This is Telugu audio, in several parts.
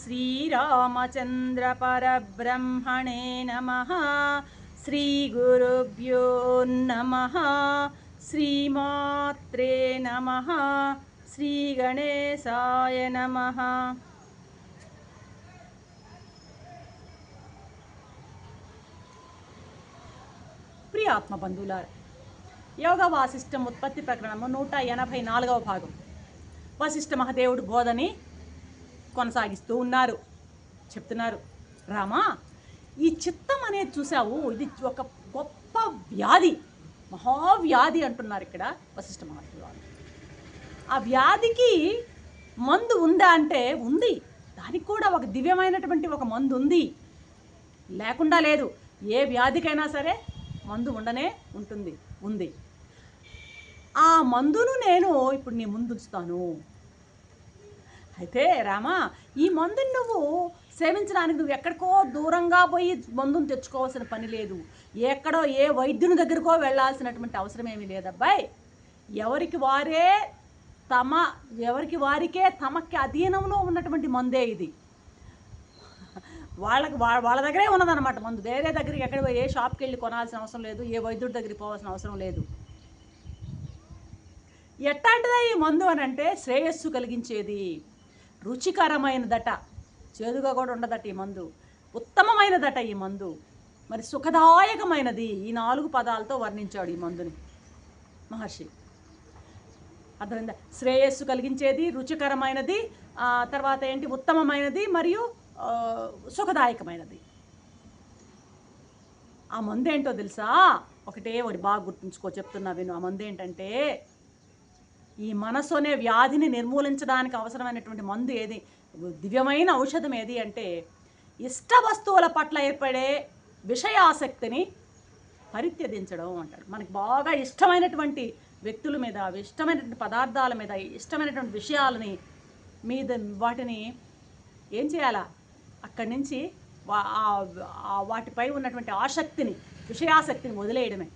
श्रीरामचन्द्रपरब्रह्मणे नमः श्रीगुरुभ्यो नमः श्रीमात्रे नमः श्रीगणेशाय नमः ప్రియ ఆత్మ బంధువులారా యోగ వాసిష్టం ఉత్పత్తి ప్రకరణము నూట ఎనభై నాలుగవ భాగం వశిష్ఠ మహదేవుడు బోధని కొనసాగిస్తూ ఉన్నారు. చెప్తున్నారు రామా ఈ చిత్తం అనేది చూసావు ఇది ఒక గొప్ప వ్యాధి మహావ్యాధి అంటున్నారు ఇక్కడ వశిష్ఠ మహర్షి వారు. ఆ వ్యాధికి మందు ఉందా అంటే ఉంది. దానికి కూడా ఒక దివ్యమైనటువంటి ఒక మందు ఉంది. లేకుండా లేదు. ఏ వ్యాధికైనా సరే మందు ఉండనే ఉంటుంది ఉంది. ఆ మందును నేను ఇప్పుడు నీ ముందుంచుతాను అయితే రామా ఈ మందుని నువ్వు సేవించడానికి నువ్వు ఎక్కడికో దూరంగా పోయి మందును తెచ్చుకోవాల్సిన పని లేదు. ఎక్కడో ఏ వైద్యుని దగ్గరకో వెళ్ళాల్సినటువంటి అవసరం ఏమీ లేదబ్బాయి ఎవరికి వారే తమ ఎవరికి వారికే తమకి అధీనంలో ఉన్నటువంటి మందే ఇది. వాళ్ళకి వాళ్ళ దగ్గరే ఉన్నదన్నమాట మందు. వేరే దగ్గరికి ఎక్కడ పోయి ఏ షాప్కి వెళ్ళి కొనాల్సిన అవసరం లేదు ఏ వైద్యుడి దగ్గరికి పోవాల్సిన అవసరం లేదు. ఎట్లాంటిదా ఈ మందు అని అంటే శ్రేయస్సు కలిగించేది? రుచికరమైనదట చేదుగా కూడా ఉండదట ఈ మందు ఉత్తమమైనదట ఈ మందు. మరి సుఖదాయకమైనది ఈ నాలుగు పదాలతో వర్ణించాడు ఈ మందుని. మహర్షి అర్థమైందా? శ్రేయస్సు కలిగించేది రుచికరమైనది తర్వాత ఏంటి? ఉత్తమమైనది మరియు సుఖదాయకమైనది. ఆ మందు ఏంటో తెలుసా? ఒకటే ఒకటి బాగా గుర్తుంచుకో చెప్తున్నా విను. ఆ మందు ఏంటంటే ఈ మనసు అనే వ్యాధిని నిర్మూలించడానికి అవసరమైనటువంటి మందు ఏది? దివ్యమైన ఔషధం ఏది అంటే ఇష్ట వస్తువుల పట్ల ఏర్పడే విషయాసక్తిని పరిత్యజించడం అంటాడు. మనకి బాగా ఇష్టమైనటువంటి వ్యక్తుల మీద ఇష్టమైనటువంటి పదార్థాల మీద ఇష్టమైనటువంటి విషయాలని మీద వాటిని ఏం చేయాలా? అక్కడి నుంచి వాటిపై ఉన్నటువంటి ఆసక్తిని విషయాసక్తిని వదిలేయడమే.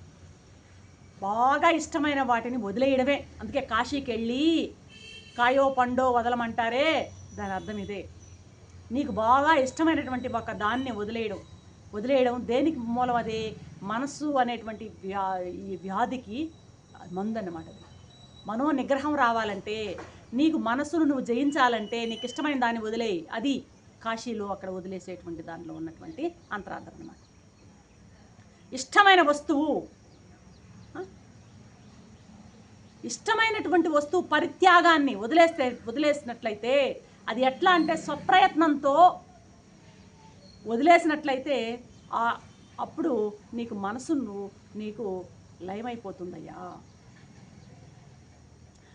బాగా ఇష్టమైన వాటిని వదిలేయడమే. అందుకే కాశీకి వెళ్ళి కాయో పండో వదలమంటారే. దాని అర్థం ఇదే. నీకు బాగా ఇష్టమైనటువంటి ఒక దాన్ని వదిలేయడం. వదిలేయడం దేనికి మూలం అదే? మనస్సు అనేటువంటి వ్యా ఈ వ్యాధికి మందు అన్నమాట అది. మనో నిగ్రహం రావాలంటే నీకు మనస్సును నువ్వు జయించాలంటే నీకు ఇష్టమైన దాన్ని వదిలేయి. అది కాశీలో అక్కడ వదిలేసేటువంటి దానిలో ఉన్నటువంటి అంతరార్థం అన్నమాట. ఇష్టమైన వస్తువు ఆ? ఇష్టమైనటువంటి వస్తువు పరిత్యాగాన్ని వదిలేస్తే వదిలేసినట్లయితే అది ఎట్లా అంటే స్వప్రయత్నంతో వదిలేసినట్లయితే అప్పుడు నీకు మనసును నీకు లయమైపోతుందయ్యా.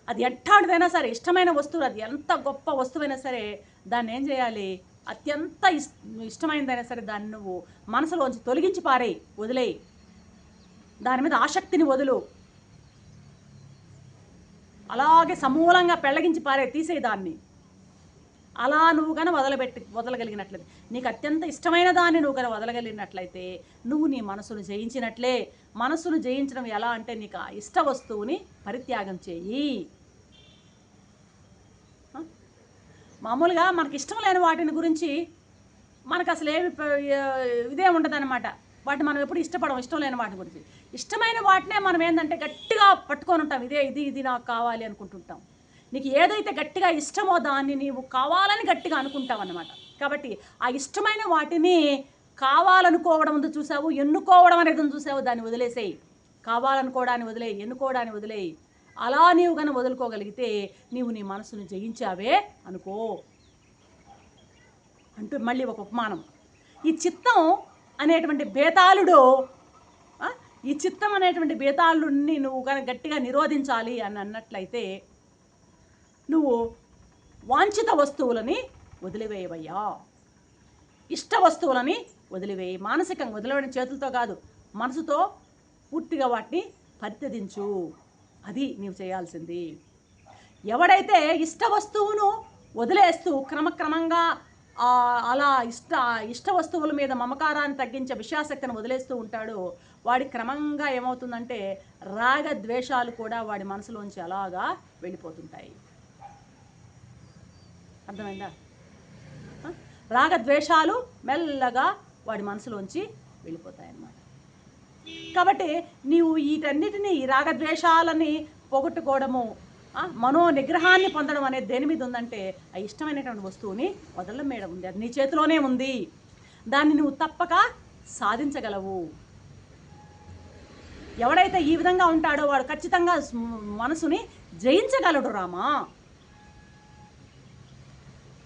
అది ఎట్టాడిదైనా సరే ఇష్టమైన వస్తువు అది ఎంత గొప్ప వస్తువైనా సరే దాన్ని ఏం చేయాలి? అత్యంత ఇస్ ఇష్టమైనదైనా సరే దాన్ని నువ్వు మనసులోంచి తొలగించి పారేయి వదిలేయి. దాని మీద ఆసక్తిని వదులు. అలాగే సమూలంగా పెళ్ళగించి పారే తీసేయి దాన్ని అలా నువ్వు కనుక వదలబెట్టి వదలగలిగినట్లయితే నీకు అత్యంత ఇష్టమైన దాన్ని నువ్వు కనుక వదలగలిగినట్లయితే నువ్వు నీ మనసును జయించినట్లే. మనసును జయించడం ఎలా అంటే నీకు ఆ ఇష్ట వస్తువుని పరిత్యాగం చేయి. మామూలుగా మనకి ఇష్టం లేని వాటిని గురించి మనకు అసలు ఏమి ఇదే ఉండదన్నమాట. వాటిని మనం ఎప్పుడు ఇష్టపడం ఇష్టం లేని వాటి గురించి. ఇష్టమైన వాటినే మనం ఏంటంటే గట్టిగా పట్టుకొని ఉంటాం. ఇదే ఇది ఇది నాకు కావాలి అనుకుంటుంటాం. నీకు ఏదైతే గట్టిగా ఇష్టమో దాన్ని నీవు కావాలని గట్టిగా అనుకుంటావు అన్నమాట కాబట్టి ఆ ఇష్టమైన వాటిని కావాలనుకోవడం ఉంది చూసావు ఎన్నుకోవడం అనేది చూసావు దాన్ని వదిలేసేయి. కావాలనుకోవడాన్ని వదిలేయి ఎన్నుకోవడాన్ని వదిలేయి. అలా నీవు కనుక వదులుకోగలిగితే నీవు నీ మనసును జయించావే అనుకో. అంటూ మళ్ళీ ఒక ఉపమానం. ఈ చిత్తం అనేటువంటి బేతాళుడు ఈ చిత్తం అనేటువంటి బేతాళుడిని నువ్వు కనుక గట్టిగా నిరోధించాలి అని అన్నట్లయితే నువ్వు వాంఛిత వస్తువులని వదిలివేయవయ్యా. ఇష్ట వస్తువులని వదిలివేయి. మానసికంగా వదిలివేయడం చేతులతో కాదు మనసుతో పూర్తిగా వాటిని పరిత్యదించు అది నీవు చేయాల్సింది. ఎవడైతే ఇష్ట వస్తువును వదిలేస్తూ క్రమక్రమంగా అలా ఇష్ట ఇష్ట వస్తువుల మీద మమకారాన్ని తగ్గించే విషయాసక్తిని వదిలేస్తూ ఉంటాడో. వాడి క్రమంగా ఏమవుతుందంటే రాగ ద్వేషాలు కూడా వాడి మనసులోంచి అలాగా వెళ్ళిపోతుంటాయి. అర్థమైందా? రాగ రాగద్వేషాలు మెల్లగా వాడి మనసులోంచి వెళ్ళిపోతాయన్నమాట. కాబట్టి నీవు వీటన్నిటిని ఈ రాగద్వేషాలని పోగొట్టుకోవడము మనో నిగ్రహాన్ని పొందడం అనేది దేని మీద ఉందంటే ఆ ఇష్టమైనటువంటి వస్తువుని వదలడం మీద ఉంది. అది నీ చేతిలోనే ఉంది. దాన్ని నువ్వు తప్పక సాధించగలవు. ఎవడైతే ఈ విధంగా ఉంటాడో వాడు ఖచ్చితంగా మనసుని జయించగలడు రామా.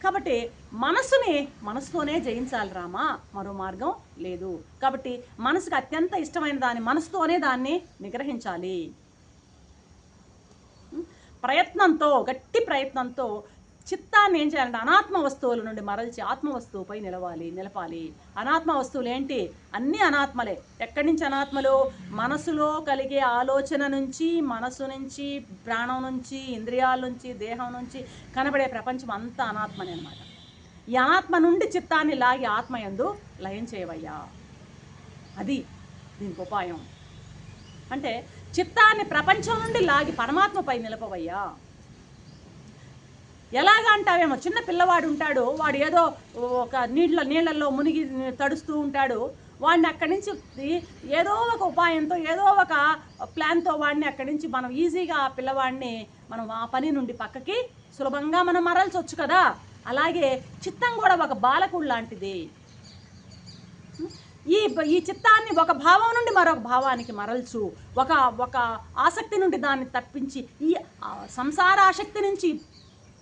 కాబట్టి మనసుని మనసుతోనే జయించాలి రామా. మరో మార్గం లేదు. కాబట్టి మనసుకు అత్యంత ఇష్టమైన దాన్ని మనసుతోనే దాన్ని నిగ్రహించాలి. ప్రయత్నంతో గట్టి ప్రయత్నంతో చిత్తాన్ని ఏం చేయాలంటే అనాత్మ వస్తువుల నుండి మరల్చి ఆత్మ వస్తువుపై నిలవాలి నిలపాలి. అనాత్మ వస్తువులు ఏంటి? అన్నీ అనాత్మలే. ఎక్కడి నుంచి అనాత్మలు? మనసులో కలిగే ఆలోచన నుంచి మనసు నుంచి ప్రాణం నుంచి ఇంద్రియాల నుంచి దేహం నుంచి కనబడే ప్రపంచం అంతా అనాత్మనే అనమాట ఈ అనాత్మ నుండి చిత్తాన్ని లాగి ఆత్మయందు లయం చేయవయ్యా. అది దీనికి ఉపాయం. అంటే చిత్తాన్ని ప్రపంచం నుండి లాగి పరమాత్మపై నిలపవయ్యా. ఎలాగా అంటావేమో? చిన్న పిల్లవాడు ఉంటాడు వాడు ఏదో ఒక నీళ్ళ నీళ్ళల్లో మునిగి తడుస్తూ ఉంటాడు. వాడిని అక్కడి నుంచి ఏదో ఒక ఉపాయంతో ఏదో ఒక ప్లాన్తో వాడిని అక్కడి నుంచి మనం ఈజీగా ఆ పిల్లవాడిని మనం ఆ పని నుండి పక్కకి సులభంగా మనం మరల్చొచ్చు కదా. అలాగే చిత్తం కూడా ఒక బాలకుడు లాంటిది. ఈ ఈ చిత్తాన్ని ఒక భావం నుండి మరొక భావానికి మరల్చు. ఒక ఒక ఆసక్తి నుండి దాన్ని తప్పించి ఈ సంసార ఆసక్తి నుంచి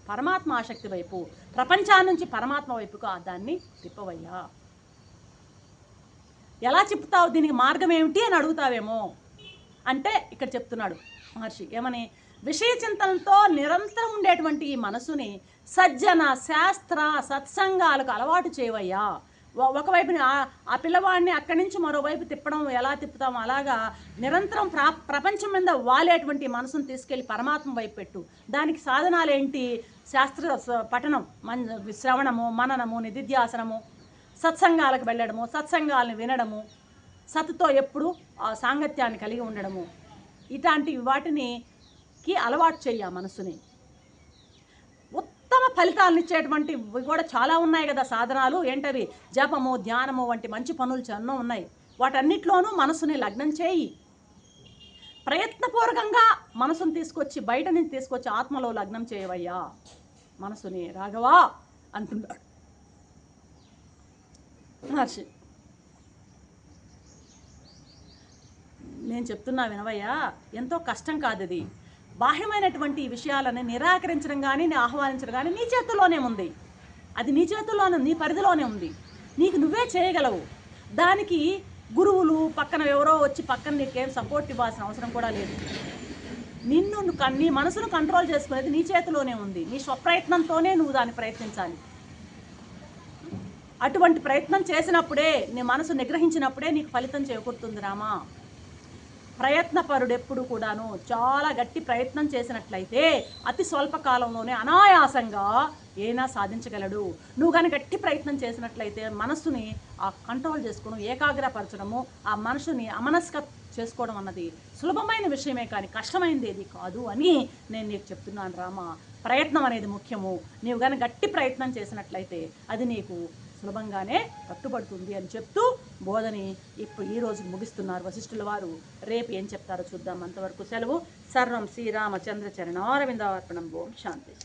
పరమాత్మ ఆసక్తి వైపు ప్రపంచాన్ని నుంచి పరమాత్మ వైపుకు ఆ దాన్ని తిప్పవయ్యా. ఎలా చెప్తావు దీనికి మార్గం ఏమిటి అని అడుగుతావేమో. అంటే ఇక్కడ చెప్తున్నాడు మహర్షి ఏమని? విషయ చింతనతో నిరంతరం ఉండేటువంటి ఈ మనసుని సజ్జన శాస్త్ర సత్సంగాలకు అలవాటు చేయవయ్యా. ఒకవైపుని ఆ- పిల్లవాడిని అక్కడి నుంచి మరోవైపు తిప్పడం ఎలా తిప్పుతామో అలాగా నిరంతరం ప్రా ప్రపంచం మీద వాలేటువంటి మనసును తీసుకెళ్ళి పరమాత్మ వైపు పెట్టు. దానికి సాధనాలు ఏంటి శాస్త్ర పఠనం. మన శ్రవణము మననము నిధిధ్యాసనము సత్సంగాలకు వెళ్ళడము సత్సంగాలను వినడము సత్తుతో ఎప్పుడు ఆ సాంగత్యాన్ని కలిగి ఉండడము. ఇట్లాంటి వాటిని కి అలవాటు చేయ మనసుని. ఉత్తమ ఫలితాలను ఇచ్చేటువంటి కూడా చాలా ఉన్నాయి కదా సాధనాలు. ఏంటవి? జపము ధ్యానము వంటి మంచి పనులు ఎన్నో ఉన్నాయి. వాటన్నిటిలోనూ మనసుని లగ్నం చేయి. ప్రయత్నపూర్వకంగా మనసుని తీసుకొచ్చి బయట నుంచి తీసుకొచ్చి ఆత్మలో లగ్నం చేయవయ్యా. మనసుని రాఘవా అంటున్నాడు. మహర్షి నేను చెప్తున్నా వినవయ్యా ఎంతో కష్టం కాదు ఇది బాహ్యమైనటువంటి విషయాలను నిరాకరించడం కానీ నేను ఆహ్వానించడం కానీ నీ చేతుల్లోనే ఉంది. అది నీ చేతుల్లోనే నీ పరిధిలోనే ఉంది. నీకు నువ్వే చేయగలవు. దానికి గురువులు పక్కన ఎవరో వచ్చి పక్కన నీకేం సపోర్ట్ ఇవ్వాల్సిన అవసరం కూడా లేదు. నిన్ను నీ మనసును కంట్రోల్ చేసుకునేది నీ చేతిలోనే ఉంది. నీ స్వప్రయత్నంతోనే నువ్వు దాన్ని ప్రయత్నించాలి. అటువంటి ప్రయత్నం చేసినప్పుడే నీ మనసు నిగ్రహించినప్పుడే నీకు ఫలితం చేకూరుతుంది రామా. ప్రయత్నపరుడు ఎప్పుడు కూడాను చాలా గట్టి ప్రయత్నం చేసినట్లయితే అతి స్వల్ప కాలంలోనే అనాయాసంగా ఏనా సాధించగలడు. నువ్వు కానీ గట్టి ప్రయత్నం చేసినట్లయితే మనస్సుని ఆ కంట్రోల్ చేసుకోవడం ఏకాగ్రపరచడము ఆ మనసుని అమనస్క చేసుకోవడం అన్నది సులభమైన విషయమే కానీ కష్టమైనది ఏది కాదు అని నేను నీకు చెప్తున్నాను రామా. ప్రయత్నం అనేది ముఖ్యము. నీవు కానీ గట్టి ప్రయత్నం చేసినట్లయితే అది నీకు సులభంగానే కట్టుబడుతుంది అని చెప్తూ బోధని ఇప్పుడు ఈ రోజు ముగిస్తున్నారు వశిష్ఠుల వారు. రేపు ఏం చెప్తారో చూద్దాం. అంతవరకు సెలవు. సర్వం శ్రీరామచంద్ర చరణారవిందార్పణం ఓం శాంతి.